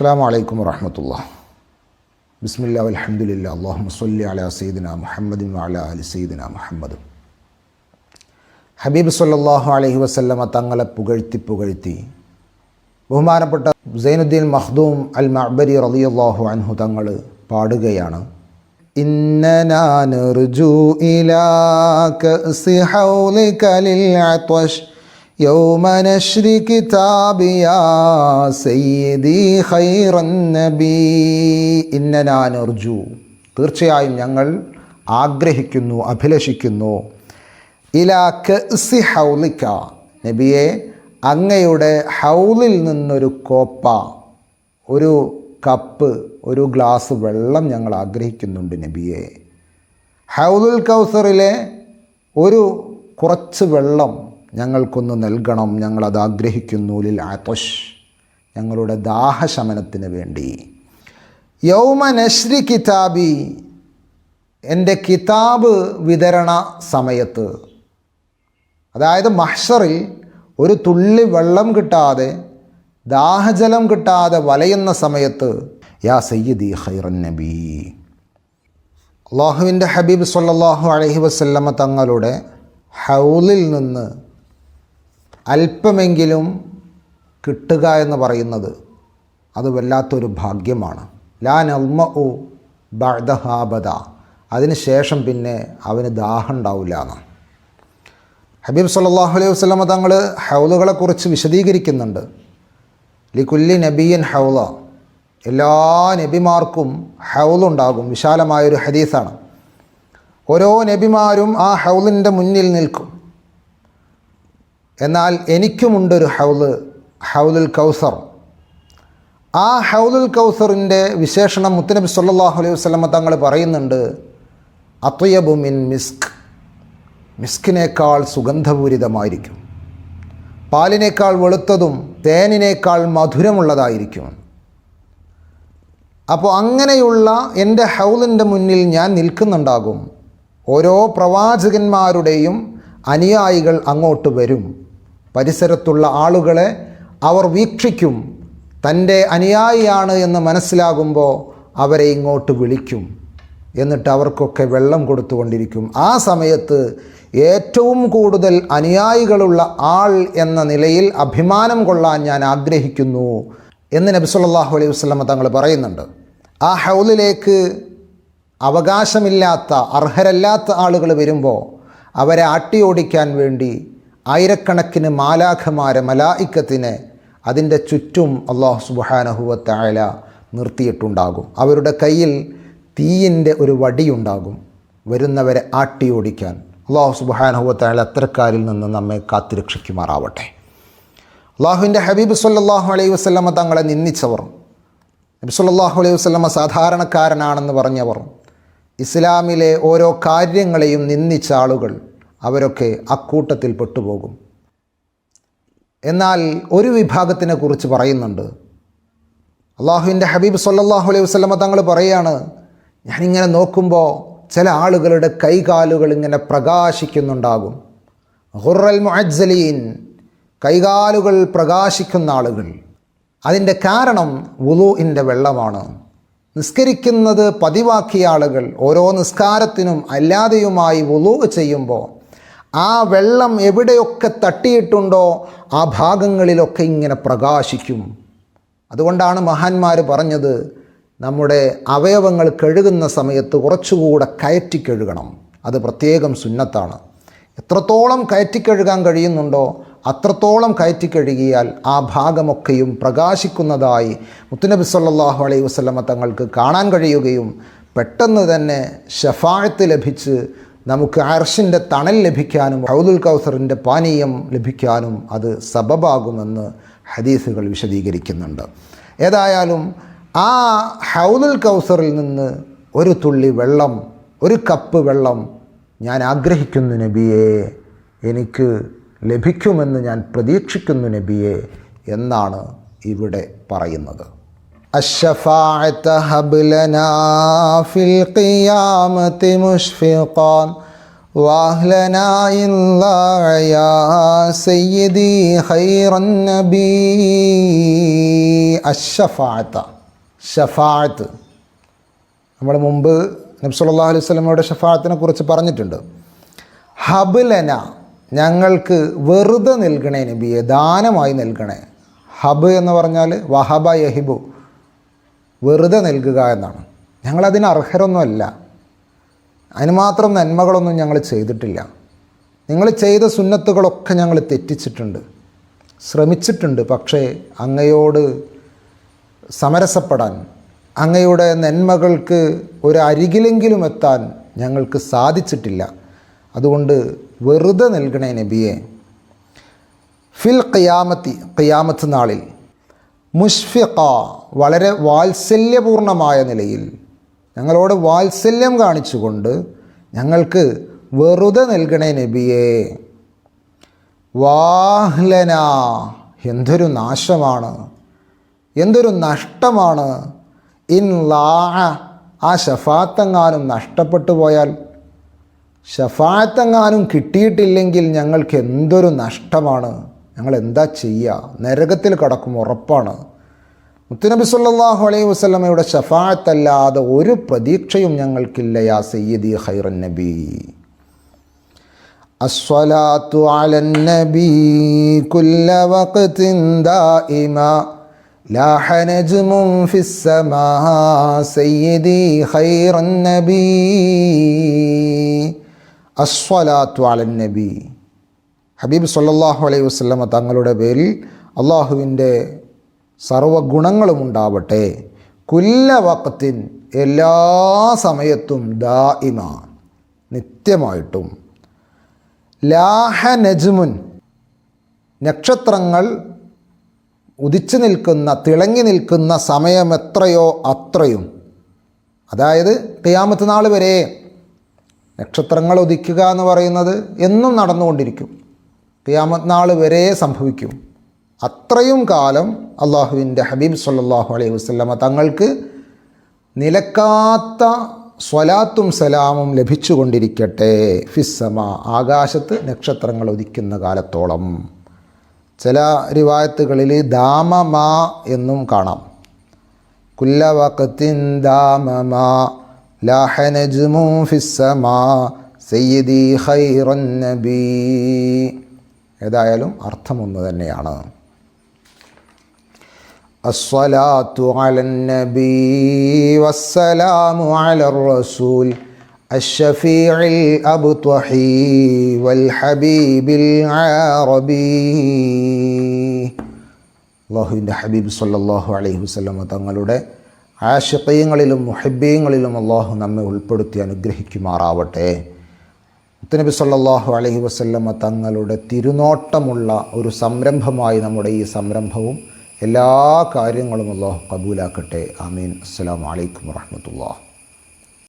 അസ്സാം വലൈക്കും വാഹമത്തുള്ള ബിസ്മില്ല അലഹമുല്ല അള്ളാഹു മുസ്ലി അല സയ്യിദിന മുഹമ്മദിൻ അല അലി സയ്യിദിന മുഹമ്മദ്. ഹബീബ് സല്ലാഹു അലഹി വസ്ല്ലമ തങ്ങളെ പുകഴ്ത്തി പുകഴ്ത്തി ബഹുമാനപ്പെട്ട സൈനുദ്ദീൻ മഖ്ദൂം അൽ മഅബരി റളിയല്ലാഹു അൻഹു തങ്ങൾ പാടുകയാണ്. ഇന്നു ഇലാ يوم نشر كتابي يا سيدي خير النبي إننا نرجو തീർച്ചയായും ഞങ്ങൾ ആഗ്രഹിക്കുന്നു അഭിലഷിക്കുന്നു ഇലാ കസി ഹൗലിക്ക നബിയെ അങ്ങയുടെ ഹൗലിൽ നിന്നൊരു കോപ്പ ഒരു കപ്പ് ഒരു ഗ്ലാസ് വെള്ളം ഞങ്ങൾ ആഗ്രഹിക്കുന്നുണ്ട് നബിയെ ഹൗലുൽ കൗസറിലെ ഒരു കുറച്ച് വെള്ളം ഞങ്ങൾക്കൊന്ന് നൽകണം. ഞങ്ങളത് ആഗ്രഹിക്കുന്നു ലിൽ ആത്വഷ് ഞങ്ങളുടെ ദാഹശമനത്തിന് വേണ്ടി. യൗമ നശ്രി കിതാബി. എന്റെ കിതാബ് വിതരണ സമയത്ത്. അതായത് മഹ്ഷറിൽ ഒരു തുള്ളി വെള്ളം കിട്ടാതെ ദാഹജലം കിട്ടാതെ വലയുന്ന സമയത്ത് യാ സയ്യദി ഖൈറൻ നബി. അള്ളാഹുവിന്റെ ഹബീബ് സല്ലാഹു അലഹി വസ്ല്ലമ്മ തങ്ങളുടെ ഹൗലിൽ നിന്ന് അല്പമെങ്കിലും കിട്ടുക എന്ന് പറയുന്നത് അത് വല്ലാത്തൊരു ഭാഗ്യമാണ്. ലാൻ നൽമ ഉ ബഹാബദ അതിന് ശേഷം പിന്നെ അവന് ദാഹം ഉണ്ടാവില്ല എന്ന് ഹബീബ് സല്ലാഹു അലൈഹി വസ്ലമ തങ്ങൾ ഹൗലുകളെക്കുറിച്ച് വിശദീകരിക്കുന്നുണ്ട്. ലിക്കുല്ലി നബിയൻ ഹൗല എല്ലാ നബിമാർക്കും ഹൗലുണ്ടാകും വിശാലമായൊരു ഹദീസാണ്. ഓരോ നബിമാരും ആ ഹൗലിന്റെ മുന്നിൽ നിൽക്കും. എന്നാൽ എനിക്കുമുണ്ടൊരു ഹൗൽ ഹൗലുൽ കൗസർ. ആ ഹൗലുൽ കൗസറിന്റെ വിശേഷണം മുത്തനബി സല്ലാഹു അലൈഹി വസ്ലമ തങ്ങൾ പറയുന്നുണ്ട് അത്വയബു മിൻ മിസ്ക്. മിസ്കിനേക്കാൾ സുഗന്ധപൂരിതമായിരിക്കും. പാലിനേക്കാൾ വെളുത്തതും തേനിനേക്കാൾ മധുരമുള്ളതായിരിക്കും. അപ്പോൾ അങ്ങനെയുള്ള എന്റെ ഹൗലിന്റെ മുന്നിൽ ഞാൻ നിൽക്കുന്നുണ്ടാകും. ഓരോ പ്രവാചകന്മാരുടെയും അനുയായികൾ അങ്ങോട്ട് വരും. പരിസരത്തുള്ള ആളുകളെ അവർ വീക്ഷിക്കും. തന്റെ അനുയായിയാണ് എന്ന് മനസ്സിലാകുമ്പോൾ അവരെ ഇങ്ങോട്ട് വിളിക്കും. എന്നിട്ട് അവർക്കൊക്കെ വെള്ളം കൊടുത്തുകൊണ്ടിരിക്കും ആ സമയത്ത് ഏറ്റവും കൂടുതൽ അനുയായികളുള്ള ആൾ എന്ന നിലയിൽ അഭിമാനം കൊള്ളാൻ ഞാൻ ആഗ്രഹിക്കുന്നു എന്ന് നബി സല്ലല്ലാഹു അലൈഹി വസ്ലമ തങ്ങൾ പറയുന്നുണ്ട്. ആ ഹൗലിലേക്ക് അവകാശമില്ലാത്ത അർഹരല്ലാത്ത ആളുകൾ വരുമ്പോൾ അവരെ ആട്ടിയോടിക്കാൻ വേണ്ടി ആയിരക്കണക്കിന് മാലാഖമാരെ മലായിക്കത്തിനെ അതിന്റെ ചുറ്റും അള്ളാഹു സുബാനഹുവത്തായ നിർത്തിയിട്ടുണ്ടാകും. അവരുടെ കയ്യിൽ തീയിന്റെ ഒരു വടിയുണ്ടാകും വരുന്നവരെ ആട്ടിയോടിക്കാൻ. അള്ളാഹു സുബാനഹുവത്തായ അത്തരക്കാരിൽ നിന്ന് നമ്മെ കാത്തുരക്ഷിക്കുമാറാവട്ടെ. അള്ളാഹുവിന്റെ ഹബീബ് സല്ലാഹു അലൈഹി വസ്ലമ തങ്ങളെ നിന്ദിച്ചവർ നബി സല്ലാഹു അലൈഹി വസ്ലമ സാധാരണക്കാരനാണെന്ന് പറഞ്ഞവർ ഇസ്ലാമിലെ ഓരോ കാര്യങ്ങളെയും നിന്ദിച്ച ആളുകൾ അവരൊക്കെ അക്കൂട്ടത്തിൽ പെട്ടുപോകും. എന്നാൽ ഒരു വിഭാഗത്തിനെ കുറിച്ച് പറയുന്നുണ്ട്. അള്ളാഹുവിന്റെ ഹബീബ് സല്ലാഹു അലൈഹി വസ്ലമ തങ്ങൾ പറയാണ് ഞാനിങ്ങനെ നോക്കുമ്പോൾ ചില ആളുകളുടെ കൈകാലുകൾ ഇങ്ങനെ പ്രകാശിക്കുന്നുണ്ടാകും. ഹുറൽ മുഅജ്സലീൻ കൈകാലുകൾ പ്രകാശിക്കുന്ന ആളുകൾ. അതിന്റെ കാരണം വുലുഇന്റെ വെള്ളമാണ്. നിസ്കരിക്കുന്നത് പതിവാക്കിയ ആളുകൾ ഓരോ നിസ്കാരത്തിനും അല്ലാതെയുമായി വുലു ചെയ്യുമ്പോൾ ആ വെള്ളം എവിടെയൊക്കെ തട്ടിയിട്ടുണ്ടോ ആ ഭാഗങ്ങളിലൊക്കെ ഇങ്ങനെ പ്രകാശിക്കും. അതുകൊണ്ടാണ് മഹാന്മാർ പറഞ്ഞത് നമ്മുടെ അവയവങ്ങൾ കഴുകുന്ന സമയത്ത് കുറച്ചുകൂടെ കയറ്റി കഴുകണം. അത് പ്രത്യേകം സുന്നത്താണ്. എത്രത്തോളം കയറ്റി കഴുകാൻ കഴിയുന്നുണ്ടോ അത്രത്തോളം കയറ്റി കഴുകിയാൽ ആ ഭാഗമൊക്കെയും പ്രകാശിക്കുന്നതായി മുത്തുനബി സല്ലാഹു അലൈഹി വസ്ലമ തങ്ങൾക്ക് കാണാൻ കഴിയുകയും പെട്ടെന്ന് തന്നെ ഷഫാഴത്ത് ലഭിച്ച് നമുക്ക് അർഷിന്റെ തണൽ ലഭിക്കാനും ഹൗദുൽ കൗസറിന്റെ പാനീയം ലഭിക്കാനും അത് സബബാകുമെന്ന് ഹദീസുകൾ വിശദീകരിക്കുന്നുണ്ട്. ഏതായാലും ആ ഹൗദുൽ കൗസറിൽ നിന്ന് ഒരു തുള്ളി വെള്ളം ഒരു കപ്പ് വെള്ളം ഞാൻ ആഗ്രഹിക്കുന്നു നബിയെ എനിക്ക് ലഭിക്കുമെന്ന് ഞാൻ പ്രതീക്ഷിക്കുന്നു നബിയെ എന്നാണ് ഇവിടെ പറയുന്നത്. الشفاعة هب لنا في القيامة مشفقا واهلنا إلا يا سيدي خير النبي الشفاعة ഷഫാഅത്ത് നമ്മൾ മുമ്പ് നബി സല്ലല്ലാഹു അലൈഹി വസല്ലമയുടെ ഷഫാഅത്തിനെ കുറിച്ച് പറഞ്ഞിട്ടുണ്ട് ഹബുലന ഞങ്ങൾക്ക് വെറുതെ നൽകണേ നബിയെ ദാനമായി നൽകണേ ഹബ് എന്ന് പറഞ്ഞാൽ വഹബ യഹിബു വെറുതെ നൽകുക എന്നാണ്. ഞങ്ങളതിന് അർഹരൊന്നുമല്ല. അതിന് മാത്രം നന്മകളൊന്നും ഞങ്ങൾ ചെയ്തിട്ടില്ല. നിങ്ങൾ ചെയ്ത സുന്നത്തുകളൊക്കെ ഞങ്ങൾ തെറ്റിച്ചിട്ടുണ്ട്. ശ്രമിച്ചിട്ടുണ്ട് പക്ഷേ അങ്ങയോട് സമരസപ്പെടാൻ അങ്ങയുടെ നന്മകൾക്ക് ഒരു അരികിലെങ്കിലും എത്താൻ ഞങ്ങൾക്ക് സാധിച്ചിട്ടില്ല. അതുകൊണ്ട് വെറുതെ നൽകണേ നബിയെ. ഫിൽ ഖിയാമത്തി ഖിയാമത്ത് നാളിൽ മുഷ്ഫിഖ വളരെ വാത്സല്യപൂർണമായ നിലയിൽ. ഞങ്ങളോട് വാത്സല്യം കാണിച്ചുകൊണ്ട് ഞങ്ങൾക്ക് വെറുതെ നൽകണേ നബിയെ. വാഹ്ലന എന്തൊരു നാശമാണ്. എന്തൊരു നഷ്ടമാണ്. ഇൻ ലാ ആ ഷഫാത്തെങ്ങാനും നഷ്ടപ്പെട്ടു പോയാൽ. ഷഫാത്തെങ്ങാനും കിട്ടിയിട്ടില്ലെങ്കിൽ ഞങ്ങൾക്ക് എന്തൊരു നഷ്ടമാണ്. ഞങ്ങൾ എന്താ ചെയ്യുക നരകത്തിൽ കടക്കും ഉറപ്പാണ്. മുത്തുനബി സല്ലാഹു അലൈഹി വസ്ലമയുടെ ഷഫായത്തല്ലാതെ ഒരു പ്രതീക്ഷയും ഞങ്ങൾക്കില്ല യാ സയ്യദി ഹൈറൻ നബി. അസ്വലാത്തു അലൻ നബി കുല്ല വഖത്തിൻ ലാ ഹനജ്മുൻ സയ്യദി ഹൈറൻ നബി. അസ്വലാത്തു അലൻ നബി. ഹബീബ് സല്ലാഹു അലൈഹി വസ്ലമ തങ്ങളുടെ പേരിൽ അള്ളാഹുവിന്റെ സർവഗുണങ്ങളും ഉണ്ടാവട്ടെ. കുല്ല വക്കത്തിൻ എല്ലാ സമയത്തും ദായിമ നിത്യമായിട്ടും. ലാഹ നജ്മുൻ നക്ഷത്രങ്ങൾ ഉദിച്ചു നിൽക്കുന്ന തിളങ്ങി നിൽക്കുന്ന സമയം എത്രയോ അത്രയും. അതായത് ഖിയാമത്ത് നാൾ വരെ നക്ഷത്രങ്ങൾ ഉദിക്കുക എന്ന് പറയുന്നത് എന്നും നടന്നുകൊണ്ടിരിക്കും. ഖിയാമത്ത് നാൾ വരെ സംഭവിക്കും. അത്രയും കാലം അള്ളാഹുവിന്റെ ഹബീബ് സല്ലാഹു അലൈഹി വസ്ലമ തങ്ങൾക്ക് നിലക്കാത്ത സ്വലാത്തും സലാമും ലഭിച്ചുകൊണ്ടിരിക്കട്ടെ. ഫിസ്സമ ആകാശത്ത് നക്ഷത്രങ്ങൾ ഉദിക്കുന്ന കാലത്തോളം. ചില റിവായത്തുകളിൽ ദാമമ എന്നും കാണാം. കുല്ലവക്കത്തിൻ ദാമമ ലാഹ നജ്മു ഫിസ്സമാ സയ്യിദി ഖൈറൻ നബി. ഏതായാലും അർത്ഥമൊന്നു തന്നെയാണ് الصلاة على النبي والسلام على الرسول الشفيع الأبطحي والحبيب العربي അള്ളാഹുവിൻ്റെ ഹബീബ് സല്ലല്ലാഹു അലൈഹി വസല്ലമ തങ്ങളുടെ ആശിക്കയങ്ങളിലും മുഹബ്ബീങ്ങളിലും അള്ളാഹു നമ്മെ ഉൾപ്പെടുത്തി അനുഗ്രഹിക്കുമാറാവട്ടെ മുത്തനബി സല്ലല്ലാഹു അലൈഹി വസല്ലമ തങ്ങളുടെ തിരുനോട്ടമുള്ള ഒരു സംരംഭമായി നമ്മുടെ ഈ സംരംഭവും എല്ലാ കാര്യങ്ങളും അള്ളാഹു കബൂലാക്കട്ടെ. ആമീൻ. അസ്സലാമു അലൈക്കും വറഹ്മത്തുള്ളാഹി.